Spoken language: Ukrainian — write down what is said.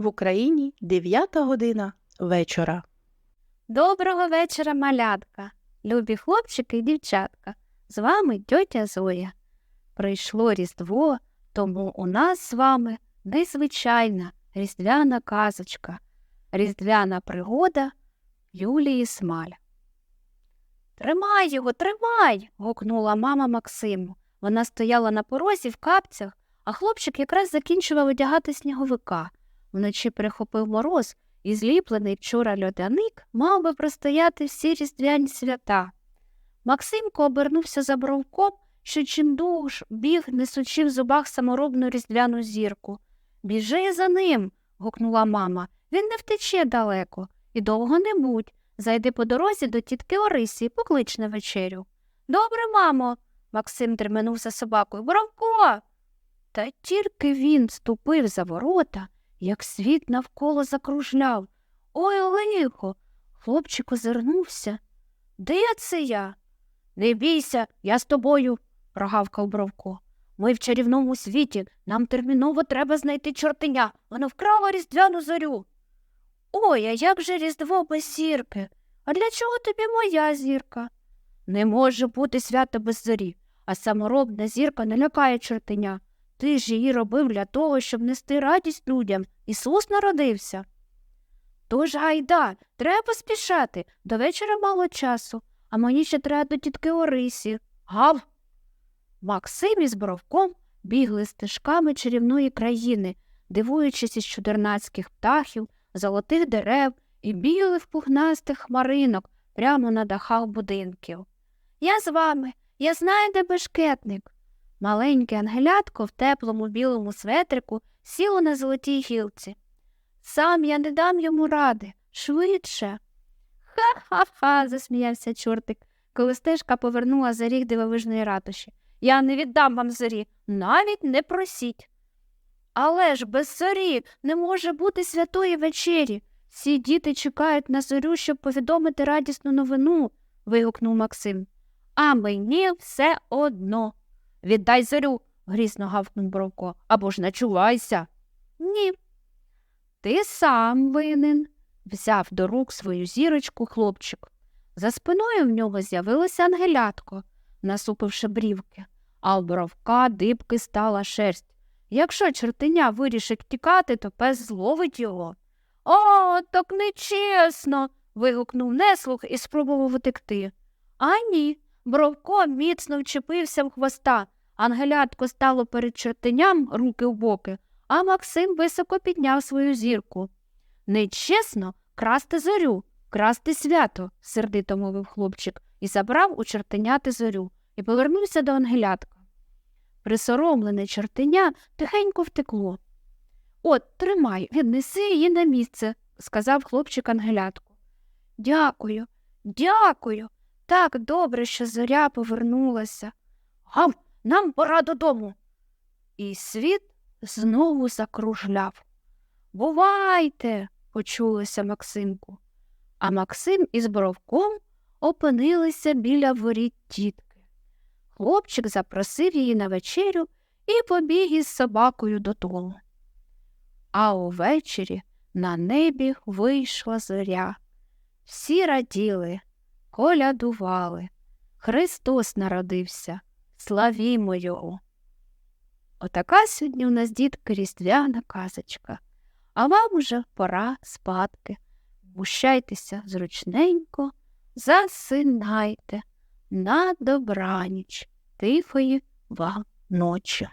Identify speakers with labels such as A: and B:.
A: В Україні 9 година вечора.
B: Доброго вечора, малятка, любі хлопчики і дівчатка. З вами тьотя Зоя. Прийшло Різдво, тому у нас з вами незвичайна різдвяна казочка, різдвяна пригода Юлії Смаль. Тримай його, тримай. гукнула мама Максиму. Вона стояла на порозі в капцях, а хлопчик якраз закінчував одягати сніговика. Вночі прихопив мороз, і зліплений вчора льодяник мав би простояти всі різдвяні свята. Максимко обернувся за бровком, що чимдуж біг, несучи в зубах саморобну різдвяну зірку. Біжи за ним. гукнула мама. Він не втече далеко. І довго не будь. Зайди по дорозі до тітки Орисі поклич на вечерю. Добре, мамо. Максим терминув за собакою. Бровко. Та тільки він ступив за ворота, як світ навколо закружляв. Ой, лихо. Хлопчик озирнувся. Де це я? Не бійся, я з тобою, прогавкав Бровко. Ми в чарівному світі, нам терміново треба знайти чортеня. Воно вкрало різдвяну зорю. Ой, а як же різдво без зірки? А для чого тобі моя зірка? Не може бути свято без зорі, а саморобна зірка не лякає чортеня. Ти ж її робив для того, щоб нести радість людям. Ісус народився. Тож гайда, треба поспішати. До вечора мало часу, а мені ще треба до тітки Орисі. Гав. Максим із Бровком бігли стежками чарівної країни, дивуючись із чудернацьких птахів, золотих дерев і білих пухнастих хмаринок прямо на дахах будинків. Я з вами, я знаю, де бешкетник. Маленьке ангелятко в теплому білому светрику сіло на золотій гілці. Сам я не дам йому ради, швидше. Ха-ха-ха, засміявся чортик, коли стежка повернула за ріг дивовижної ратуші. Я не віддам вам зорі, навіть не просіть. Але ж без зорі не може бути святої вечері. Всі діти чекають на зорю, щоб повідомити радісну новину. вигукнув Максим. А мені все одно. Віддай зорю, грізно гавкнув Бровко, або ж начувайся. Ні. Ти сам винен, взяв до рук свою зірочку хлопчик. За спиною в нього з'явилося ангелятко, насупивши брівки, а у бровка дибки стала шерсть. Якщо чертеня вирішить тікати, то пес зловить його. О, так нечесно. вигукнув неслух і спробував утекти. А ні. Бровко міцно вчепився в хвоста. Ангелятко стало перед чертеням руки в боки, а Максим високо підняв свою зірку. Нечесно красти зорю, красти свято, сердито мовив хлопчик, і забрав у чертеняти зорю і повернувся до ангелятка. Присоромлене чертеня тихенько втекло. От, тримай, віднеси її на місце, сказав хлопчик ангелятку. Дякую, дякую. Так добре, що зоря повернулася. Гав, нам пора додому. І світ знову закружляв. Бувайте, почулося Максимку. А Максим із Боровком опинилися біля воріт тітки. Хлопчик запросив її на вечерю і побіг із собакою додому. А увечері на небі вийшла зоря. Всі раділи, колядували. Христос народився, славімо Його. Отака сьогодні у нас дітки різдвяна казочка, а вам уже пора спадки. Бущайтеся зручненько, засинайте на добраніч, тихої вам ночі.